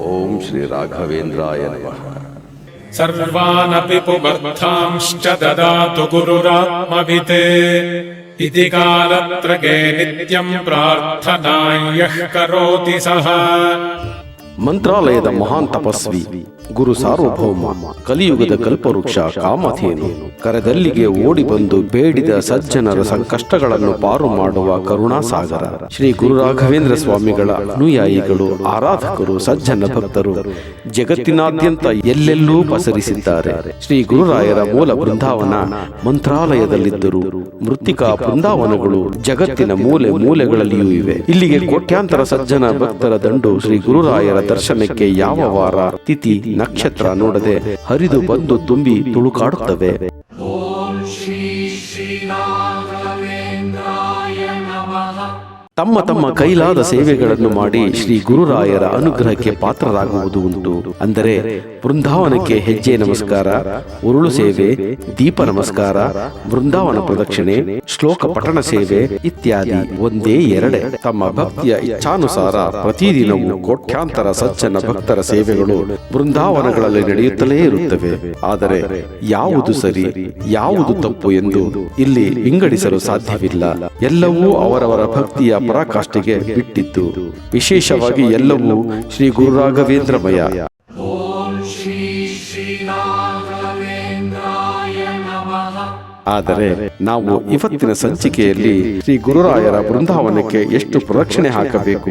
ಓಂ ಶ್ರೀ ರಾಘವೇಂದ್ರಾಯ ನಮಃ सर्वानपि पुबर्थांश्च ददातु गुरुरात्मवित् इति कालत्रगे नित्यम् प्रार्थनायः करोति सः మంత్రాలయద మహాన్ తపస్వి ಗುರು ಸಾರ್ವಭೌಮ, ಕಲಿಯುಗದ ಕಲ್ಪವೃಕ್ಷ ಕಾಮಧೇನು, ಕರೆದಲ್ಲಿಗೆ ಓಡಿ ಬಂದು ಬೇಡಿದ ಸಜ್ಜನರ ಸಂಕಷ್ಟಗಳನ್ನು ಪಾರು ಮಾಡುವ ಕರುಣಾಸಾಗರ. ಶ್ರೀ ಗುರು ರಾಘವೇಂದ್ರ ಸ್ವಾಮಿಗಳ ಅನುಯಾಯಿಗಳು, ಆರಾಧಕರು, ಸಜ್ಜನ ಭಕ್ತರು ಜಗತ್ತಿನಾದ್ಯಂತ ಎಲ್ಲೆಲ್ಲೂ ಪಸರಿಸಿದ್ದಾರೆ. ಶ್ರೀ ಗುರುರಾಯರ ಮೂಲ ಬೃಂದಾವನ ಮಂತ್ರಾಲಯದಲ್ಲಿದ್ದರು ಮೃತ್ತಿಕಾ ಬೃಂದಾವನಗಳು ಜಗತ್ತಿನ ಮೂಲೆ ಮೂಲೆಗಳಲ್ಲಿಯೂ ಇವೆ. ಇಲ್ಲಿಗೆ ಕೋಟ್ಯಾಂತರ ಸಜ್ಜನ ಭಕ್ತರ ದಂಡು ಶ್ರೀ ಗುರುರಾಯರ ದರ್ಶನಕ್ಕೆ ಯಾವ ವಾರ ತಿಥಿ? ನಕ್ಷತ್ರ ನೋಡದೆ ಹರಿದು ಬಂದು ತುಂಬಿ ತುಳುಕಾಡುತ್ತವೆ. ತಮ್ಮ ತಮ್ಮ ಕೈಲಾದ ಸೇವೆಗಳನ್ನು ಮಾಡಿ ಶ್ರೀ ಗುರುರಾಯರ ಅನುಗ್ರಹಕ್ಕೆ ಪಾತ್ರರಾಗುವುದು ಉಂಟು. ಅಂದರೆ ಬೃಂದಾವನಕ್ಕೆ ಹೆಜ್ಜೆ ನಮಸ್ಕಾರ ಉರುಳು ಸೇವೆ ದೀಪ ನಮಸ್ಕಾರ ಬೃಂದಾವನ ಪ್ರದಕ್ಷಿಣೆ ಶ್ಲೋಕ ಪಠಣ ಸೇವೆ ಇತ್ಯಾದಿ ಒಂದೇ ಎರಡೆ. ತಮ್ಮ ಭಕ್ತಿಯ ಇಚ್ಛಾನುಸಾರ ಪ್ರತಿದಿನವೂ ಕೋಟ್ಯಾಂತರ ಸಜ್ಜನ ಭಕ್ತರ ಸೇವೆಗಳು ಬೃಂದಾವನಗಳಲ್ಲಿ ನಡೆಯುತ್ತಲೇ ಇರುತ್ತವೆ. ಆದರೆ ಯಾವುದು ಸರಿ ಯಾವುದು ತಪ್ಪು ಎಂದು ಇಲ್ಲಿ ವಿಂಗಡಿಸಲು ಸಾಧ್ಯವಿಲ್ಲ. ಎಲ್ಲವೂ ಅವರವರ ಭಕ್ತಿಯ ಪರಾಕಾಷ್ಠೆಗೆ ಬಿಟ್ಟಿದ್ದು. ವಿಶೇಷವಾಗಿ ಎಲ್ಲವೂ ಶ್ರೀ ಗುರು ರಾಘವೇಂದ್ರಮಯ ಆದರೆ ನಾವು ಇವತ್ತಿನ ಸಂಚಿಕೆಯಲ್ಲಿ ಶ್ರೀ ಗುರುರಾಯರ ಬೃಂದಾವನಕ್ಕೆ ಎಷ್ಟು ಪ್ರದಕ್ಷಿಣೆ ಹಾಕಬೇಕು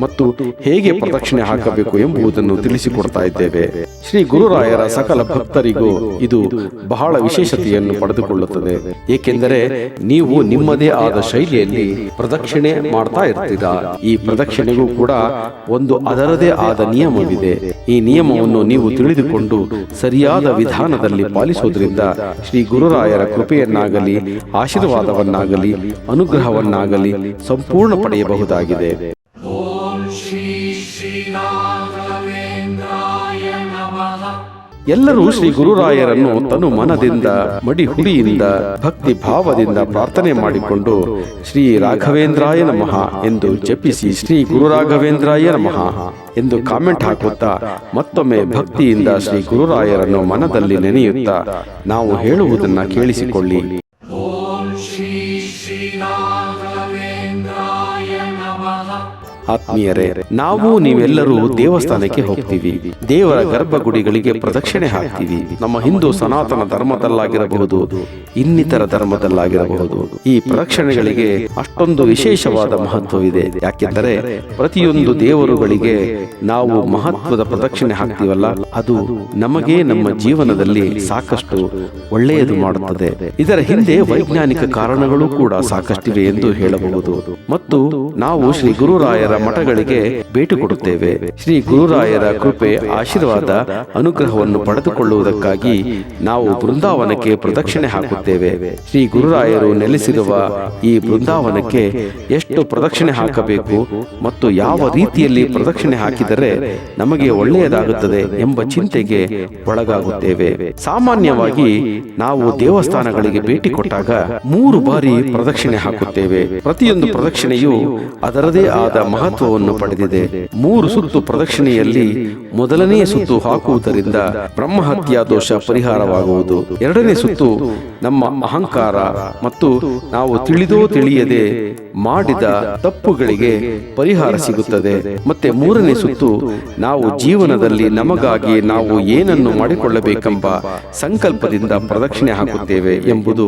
ಮತ್ತು ಹೇಗೆ ಪ್ರದಕ್ಷಿಣೆ ಹಾಕಬೇಕು ಎಂಬುದನ್ನು ತಿಳಿಸಿಕೊಡ್ತಾ ಇದ್ದೇವೆ. ಶ್ರೀ ಗುರುರಾಯರ ಸಕಲ ಭಕ್ತರಿಗೂ ಇದು ಬಹಳ ವಿಶೇಷತೆಯನ್ನು ಪಡೆದುಕೊಳ್ಳುತ್ತದೆ. ಏಕೆಂದರೆ ನೀವು ನಿಮ್ಮದೇ ಆದ ಶೈಲಿಯಲ್ಲಿ ಪ್ರದಕ್ಷಿಣೆ ಮಾಡ್ತಾ ಇರ್ತೀರಾ? ಈ ಪ್ರದಕ್ಷಿಣೆಗೂ ಕೂಡ ಒಂದು ಅದರದೇ ಆದ ನಿಯಮವಿದೆ. ಈ ನಿಯಮವನ್ನು ನೀವು ತಿಳಿದುಕೊಂಡು ಸರಿಯಾದ ವಿಧಾನದಲ್ಲಿ ಪಾಲಿಸುವುದರಿಂದ ಶ್ರೀ ಗುರುರಾಯರ ಕೃಪೆಯನ್ನಾಗಲಿ ಆಶೀರ್ವಾದವನ್ನಾಗಲಿ ಅನುಗ್ರಹವನ್ನಾಗಲಿ ಸಂಪೂರ್ಣ ಪಡೆಯಬಹುದಾಗಿದೆ. ಎಲ್ಲರೂ ಶ್ರೀ ಗುರುರಾಯರನ್ನು ತನು ಮನದಿಂದ ಮಡಿ ಹುಡಿಯಿಂದ ಭಕ್ತಿ ಭಾವದಿಂದ ಪ್ರಾರ್ಥನೆ ಮಾಡಿಕೊಂಡು ಶ್ರೀ ರಾಘವೇಂದ್ರಾಯ ನಮಃ ಎಂದು ಜಪಿಸಿ ಶ್ರೀ ಗುರು ರಾಘವೇಂದ್ರಾಯ ನಮಃ ಎಂದು ಕಾಮೆಂಟ್ ಹಾಕುತ್ತಾ ಮತ್ತೊಮ್ಮೆ ಭಕ್ತಿಯಿಂದ ಶ್ರೀ ಗುರುರಾಯರನ್ನು ಮನದಲ್ಲಿ ನೆನೆಯುತ್ತಾ ನಾವು ಹೇಳುವುದನ್ನ ಕೇಳಿಸಿಕೊಳ್ಳಿ. ಆತ್ಮೀಯರೇ ನಾವು ನೀವೆಲ್ಲರೂ ದೇವಸ್ಥಾನಕ್ಕೆ ಹೋಗ್ತೀವಿ. ದೇವರ ಗರ್ಭಗುಡಿಗಳಿಗೆ ಪ್ರದಕ್ಷಿಣೆ ಹಾಕ್ತೀವಿ. ನಮ್ಮ ಹಿಂದೂ ಸನಾತನ ಧರ್ಮದಲ್ಲಾಗಿರಬಹುದು ಇನ್ನಿತರ ಧರ್ಮದಲ್ಲಾಗಿರಬಹುದು. ಈ ಪ್ರದಕ್ಷಿಣೆಗಳಿಗೆ ಅಷ್ಟೊಂದು ವಿಶೇಷವಾದ ಮಹತ್ವವಿದೆ. ಯಾಕೆಂದರೆ ಪ್ರತಿಯೊಂದು ದೇವರುಗಳಿಗೆ ನಾವು ಮಹತ್ವದ ಪ್ರದಕ್ಷಿಣೆ ಹಾಕ್ತೀವಲ್ಲ ಅದು ನಮಗೆ ನಮ್ಮ ಜೀವನದಲ್ಲಿ ಸಾಕಷ್ಟು ಒಳ್ಳೆಯದು ಮಾಡುತ್ತದೆ. ಇದರ ಹಿಂದೆ ವೈಜ್ಞಾನಿಕ ಕಾರಣಗಳು ಕೂಡ ಸಾಕಷ್ಟಿವೆ ಎಂದು ಹೇಳಬಹುದು. ಮತ್ತು ನಾವು ಶ್ರೀ ಗುರುರಾಯರ ಮಠಗಳಿಗೆ ಭೇಟಿ ಕೊಡುತ್ತೇವೆ. ಶ್ರೀ ಗುರುರಾಯರ ಕೃಪೆ, ಆಶೀರ್ವಾದ, ಅನುಗ್ರಹವನ್ನು ಪಡೆದುಕೊಳ್ಳುವುದಕ್ಕಾಗಿ ನಾವು ಬೃಂದಾವನಕ್ಕೆ ಪ್ರದಕ್ಷಿಣೆ ಹಾಕುತ್ತೇವೆ. ಶ್ರೀ ಗುರುರಾಯರು ನೆಲೆಸಿರುವ ಈ ಬೃಂದಾವನಕ್ಕೆ ಎಷ್ಟು ಪ್ರದಕ್ಷಿಣೆ ಹಾಕಬೇಕು ಮತ್ತು ಯಾವ ರೀತಿಯಲ್ಲಿ ಪ್ರದಕ್ಷಿಣೆ ಹಾಕಿದರೆ ನಮಗೆ ಒಳ್ಳೆಯದಾಗುತ್ತದೆ ಎಂಬ ಚಿಂತೆಗೆ ಒಳಗಾಗುತ್ತೇವೆ. ಸಾಮಾನ್ಯವಾಗಿ ನಾವು ದೇವಸ್ಥಾನಗಳಿಗೆ ಭೇಟಿ ಕೊಟ್ಟಾಗ ಮೂರು ಬಾರಿ ಪ್ರದಕ್ಷಿಣೆ ಹಾಕುತ್ತೇವೆ. ಪ್ರತಿಯೊಂದು ಪ್ರದಕ್ಷಿಣೆಯು ಅದರದೇ ಆದ ಮಹತ್ವವನ್ನು ಪಡೆದಿದೆ. ಮೂರು ಸುತ್ತು ಪ್ರದಕ್ಷಿಣೆಯಲ್ಲಿ ಮೊದಲನೇ ಸುತ್ತು ಹಾಕುವುದರಿಂದ ಬ್ರಹ್ಮಹತ್ಯಾ ದೋಷ ಪರಿಹಾರವಾಗುವುದು. ಎರಡನೇ ಸುತ್ತು ನಮ್ಮ ಅಹಂಕಾರ ಮತ್ತು ನಾವು ತಿಳಿದೋ ತಿಳಿಯದೆ ಮಾಡಿದ ತಪ್ಪುಗಳಿಗೆ ಪರಿಹಾರ ಸಿಗುತ್ತದೆ. ಮತ್ತೆ ಮೂರನೇ ಸುತ್ತು ನಾವು ಜೀವನದಲ್ಲಿ ನಮಗಾಗಿ ನಾವು ಏನನ್ನು ಮಾಡಿಕೊಳ್ಳಬೇಕೆಂಬ ಸಂಕಲ್ಪದಿಂದ ಪ್ರದಕ್ಷಿಣೆ ಹಾಕುತ್ತೇವೆ ಎಂಬುದು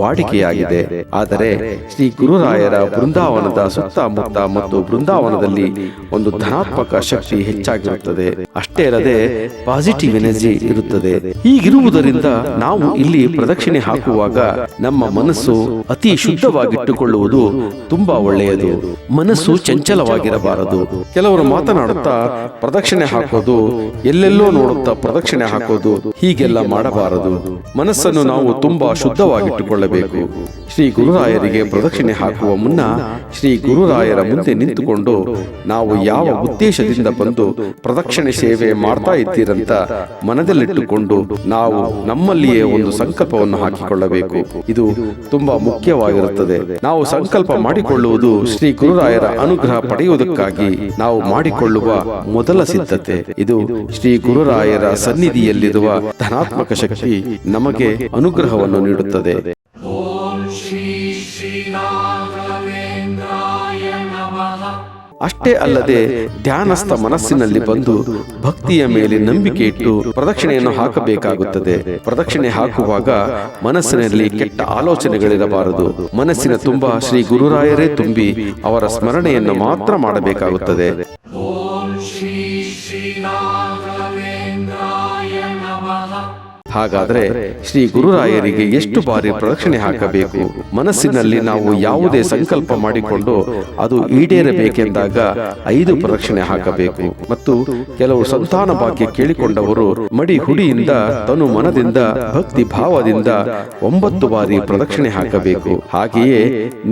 ವಾಡಿಕೆಯಾಗಿದೆ. ಆದರೆ ಶ್ರೀ ಗುರುರಾಯರ ಬೃಂದಾವನದ ಸುತ್ತಮುತ್ತ ಮತ್ತು ಬೃಂದ ಬೃಂದಾವನದಲ್ಲಿ ಒಂದು ಧನಾತ್ಮಕ ಶಕ್ತಿ ಹೆಚ್ಚಾಗಿರುತ್ತದೆ. ಅಷ್ಟೇ ಅಲ್ಲದೆ ಪಾಸಿಟಿವ್ ಎನರ್ಜಿ ಇರುತ್ತದೆ. ಹೀಗಿರುವುದರಿಂದ ನಾವು ಇಲ್ಲಿ ಪ್ರದಕ್ಷಿಣೆ ಹಾಕುವಾಗ ನಮ್ಮ ಮನಸ್ಸು ಅತಿ ಶುದ್ಧವಾಗಿಟ್ಟುಕೊಳ್ಳುವುದು ತುಂಬಾ ಒಳ್ಳೆಯದು. ಮನಸ್ಸು ಚಂಚಲವಾಗಿರಬಾರದು. ಕೆಲವರು ಮಾತನಾಡುತ್ತಾ ಪ್ರದಕ್ಷಿಣೆ ಹಾಕೋದು, ಎಲ್ಲೆಲ್ಲೋ ನೋಡುತ್ತಾ ಪ್ರದಕ್ಷಿಣೆ ಹಾಕೋದು ಹೀಗೆಲ್ಲ ಮಾಡಬಾರದು. ಮನಸ್ಸನ್ನು ನಾವು ತುಂಬಾ ಶುದ್ಧವಾಗಿಟ್ಟುಕೊಳ್ಳಬೇಕು. ಶ್ರೀ ಗುರುರಾಯರಿಗೆ ಪ್ರದಕ್ಷಿಣೆ ಹಾಕುವ ಮುನ್ನ ಶ್ರೀ ಗುರುರಾಯರ ಮುಂದೆ ನಿಂತುಕೊಂಡು ನಾವು ಯಾವ ಉದ್ದೇಶದಿಂದ ಬಂದು ಪ್ರದಕ್ಷಿಣೆ ಸೇವೆ ಮಾಡ್ತಾ ಇದ್ದೀರಂತ ಮನದಲ್ಲಿಟ್ಟುಕೊಂಡು ನಾವು ನಮ್ಮಲ್ಲಿಯೇ ಒಂದು ಸಂಕಲ್ಪವನ್ನು ಹಾಕಿಕೊಳ್ಳಬೇಕು. ಇದು ತುಂಬಾ ಮುಖ್ಯವಾಗಿರುತ್ತದೆ. ನಾವು ಸಂಕಲ್ಪ ಮಾಡಿಕೊಳ್ಳುವುದು ಶ್ರೀ ಗುರುರಾಯರ ಅನುಗ್ರಹ ಪಡೆಯುವುದಕ್ಕಾಗಿ ನಾವು ಮಾಡಿಕೊಳ್ಳುವ ಮೊದಲ ಸಿದ್ಧತೆ. ಇದು ಶ್ರೀ ಗುರುರಾಯರ ಸನ್ನಿಧಿಯಲ್ಲಿರುವ ಧನಾತ್ಮಕ ಶಕ್ತಿ ನಮಗೆ ಅನುಗ್ರಹವನ್ನು ನೀಡುತ್ತದೆ. ಅಷ್ಟೇ ಅಲ್ಲದೆ ಧ್ಯಾನಸ್ಥ ಮನಸ್ಸಿನಲ್ಲಿ ಬಂದು ಭಕ್ತಿಯ ಮೇಲೆ ನಂಬಿಕೆ ಇಟ್ಟು ಪ್ರದಕ್ಷಿಣೆಯನ್ನು ಹಾಕಬೇಕಾಗುತ್ತದೆ. ಪ್ರದಕ್ಷಿಣೆ ಹಾಕುವಾಗ ಮನಸ್ಸಿನಲ್ಲಿ ಕೆಟ್ಟ ಆಲೋಚನೆಗಳಿರಬಾರದು. ಮನಸ್ಸಿನ ತುಂಬಾ ಶ್ರೀ ಗುರುರಾಯರೇ ತುಂಬಿ ಅವರ ಸ್ಮರಣೆಯನ್ನು ಮಾತ್ರ ಮಾಡಬೇಕಾಗುತ್ತದೆ. ಹಾಗಾದ್ರೆ ಶ್ರೀ ಗುರುರಾಯರಿಗೆ ಎಷ್ಟು ಬಾರಿ ಪ್ರದಕ್ಷಿಣೆ ಹಾಕಬೇಕು? ಮನಸ್ಸಿನಲ್ಲಿ ನಾವು ಯಾವುದೇ ಸಂಕಲ್ಪ ಮಾಡಿಕೊಂಡು ಅದು ಈಡೇರಬೇಕೆಂದಾಗ ಐದು ಪ್ರದಕ್ಷಿಣೆ ಹಾಕಬೇಕು. ಮತ್ತು ಕೆಲವು ಸಂತಾನ ಭಾಗ್ಯ ಕೇಳಿಕೊಂಡವರು ಮಡಿ ಹುಡಿಯಿಂದ ತನು ಮನದಿಂದ ಭಕ್ತಿ ಭಾವದಿಂದ ಒಂಬತ್ತು ಬಾರಿ ಪ್ರದಕ್ಷಿಣೆ ಹಾಕಬೇಕು. ಹಾಗೆಯೇ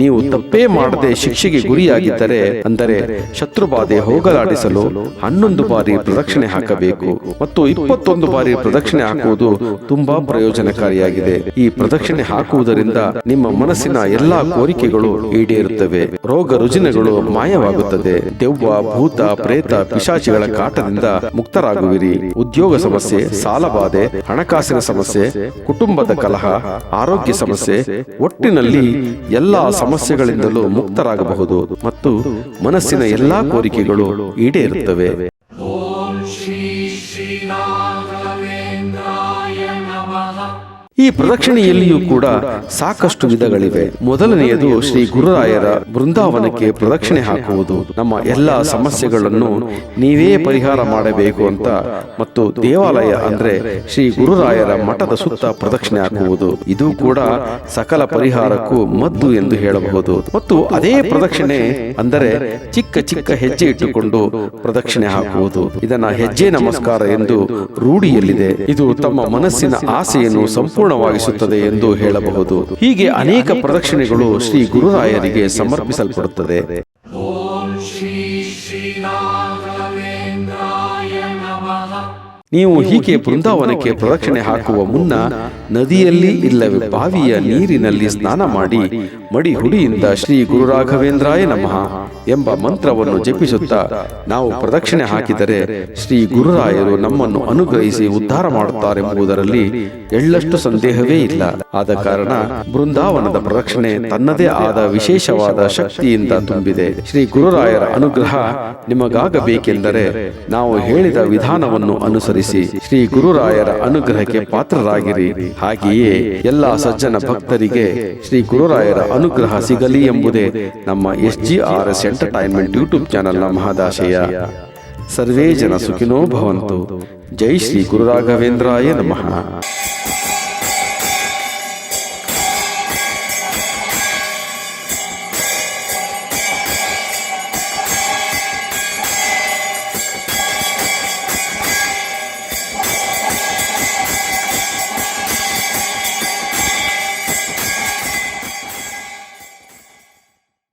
ನೀವು ತಪ್ಪೇ ಮಾಡದೆ ಶಿಕ್ಷೆಗೆ ಗುರಿಯಾಗಿದ್ದರೆ ಅಂದರೆ ಶತ್ರುಬಾಧೆ ಹೋಗಲಾಡಿಸಲು ಹನ್ನೊಂದು ಬಾರಿ ಪ್ರದಕ್ಷಿಣೆ ಹಾಕಬೇಕು. ಮತ್ತು ಇಪ್ಪತ್ತೊಂದು ಬಾರಿ ಪ್ರದಕ್ಷಿಣೆ ಹಾಕುವುದು ತುಂಬಾ ಪ್ರಯೋಜನಕಾರಿಯಾಗಿದೆ. ಈ ಪ್ರದಕ್ಷಿಣೆ ಹಾಕುವುದರಿಂದ ನಿಮ್ಮ ಮನಸ್ಸಿನ ಎಲ್ಲಾ ಕೋರಿಕೆಗಳು ಈಡೇರುತ್ತವೆ. ರೋಗ ರುಜಿನಗಳು ಮಾಯವಾಗುತ್ತದೆ. ದೆವ್ವ ಭೂತ ಪ್ರೇತ ಪಿಶಾಚಿಗಳ ಕಾಟದಿಂದ ಮುಕ್ತರಾಗುವಿರಿ. ಉದ್ಯೋಗ ಸಮಸ್ಯೆ ಸಾಲಬಾಧೆ ಹಣಕಾಸಿನ ಸಮಸ್ಯೆ ಕುಟುಂಬದ ಕಲಹ ಆರೋಗ್ಯ ಸಮಸ್ಯೆ ಒಟ್ಟಿನಲ್ಲಿ ಎಲ್ಲಾ ಸಮಸ್ಯೆಗಳಿಂದಲೂ ಮುಕ್ತರಾಗಬಹುದು ಮತ್ತು ಮನಸ್ಸಿನ ಎಲ್ಲಾ ಕೋರಿಕೆಗಳು ಈಡೇರುತ್ತವೆ. ಈ ಪ್ರದಕ್ಷಿಣೆಯಲ್ಲಿಯೂ ಕೂಡ ಸಾಕಷ್ಟು ವಿಧಗಳಿವೆ. ಮೊದಲನೆಯದು ಶ್ರೀ ಗುರುರಾಯರ ಬೃಂದಾವನಕ್ಕೆ ಪ್ರದಕ್ಷಿಣೆ ಹಾಕುವುದು. ನಮ್ಮ ಎಲ್ಲಾ ಸಮಸ್ಯೆಗಳನ್ನು ನೀವೇ ಪರಿಹಾರ ಮಾಡಬೇಕು ಅಂತ ಮತ್ತು ದೇವಾಲಯ ಅಂದ್ರೆ ಶ್ರೀ ಗುರುರಾಯರ ಮಠದ ಸುತ್ತ ಪ್ರದಕ್ಷಿಣೆ ಹಾಕುವುದು. ಇದು ಕೂಡ ಸಕಲ ಪರಿಹಾರಕ್ಕೂ ಮದ್ದು ಎಂದು ಹೇಳಬಹುದು. ಮತ್ತು ಅದೇ ಪ್ರದಕ್ಷಿಣೆ ಅಂದರೆ ಚಿಕ್ಕ ಚಿಕ್ಕ ಹೆಜ್ಜೆ ಇಟ್ಟುಕೊಂಡು ಪ್ರದಕ್ಷಿಣೆ ಹಾಕುವುದು. ಇದನ್ನ ಹೆಜ್ಜೆ ನಮಸ್ಕಾರ ಎಂದು ರೂಢಿಯಲ್ಲಿದೆ. ಇದು ತಮ್ಮ ಮನಸ್ಸಿನ ಆಸೆಯನ್ನು ಸಂಪೂರ್ಣವಾಗಿಸುತ್ತದೆ ಎಂದು ಹೇಳಬಹುದು. ಹೀಗೆ ಅನೇಕ ಪ್ರದಕ್ಷಿಣೆಗಳು ಶ್ರೀ ಗುರುರಾಯರಿಗೆ ಸಮರ್ಪಿಸಲ್ಪಡುತ್ತದೆ. ನೀವು ಹೀಗೆ ಬೃಂದಾವನಕ್ಕೆ ಪ್ರದಕ್ಷಿಣೆ ಹಾಕುವ ಮುನ್ನ ನದಿಯಲ್ಲಿ ಇಲ್ಲವೇ ಬಾವಿಯ ನೀರಿನಲ್ಲಿ ಸ್ನಾನ ಮಾಡಿ ಮಡಿ ಹುಡಿಯಿಂದ ಶ್ರೀ ಗುರು ರಾಘವೇಂದ್ರಾಯ ನಮಃ ಎಂಬ ಮಂತ್ರವನ್ನು ಜಪಿಸುತ್ತಾ ನಾವು ಪ್ರದಕ್ಷಿಣೆ ಹಾಕಿದರೆ ಶ್ರೀ ಗುರುರಾಯರು ನಮ್ಮನ್ನು ಅನುಗ್ರಹಿಸಿ ಉದ್ಧಾರ ಮಾಡುತ್ತಾರೆಂಬುದರಲ್ಲಿ ಎಳ್ಳಷ್ಟು ಸಂದೇಹವೇ ಇಲ್ಲ. ಆದ ಕಾರಣ ಬೃಂದಾವನದ ಪ್ರದಕ್ಷಿಣೆ ತನ್ನದೇ ಆದ ವಿಶೇಷವಾದ ಶಕ್ತಿಯಿಂದ ತುಂಬಿದೆ. ಶ್ರೀ ಗುರುರಾಯರ ಅನುಗ್ರಹ ನಿಮಗಾಗಬೇಕೆಂದರೆ ನಾವು ಹೇಳಿದ ವಿಧಾನವನ್ನು ಅನುಸರಿಸಿ ಶ್ರೀ ಗುರುರಾಯರ ಅನುಗ್ರಹಕ್ಕೆ ಪಾತ್ರರಾಗಿರಿ. ಹಾಗೆಯೇ ಎಲ್ಲಾ ಸಜ್ಜನ ಭಕ್ತರಿಗೆ ಶ್ರೀ ಗುರುರಾಯರ ಅನುಗ್ರಹ ಸಿಗಲಿ ಎಂಬುದೇ ನಮ್ಮ S G R S entertainment YouTube ಚಾನೆಲ್ನ ಮಹದಾಶಯ ಸರ್ವೇ ಜನ ಸುಖಿನೋ ಭವಂತು. ಜೈ ಶ್ರೀ ಗುರುರಾಘವೇಂದ್ರಾಯ ನಮಃ.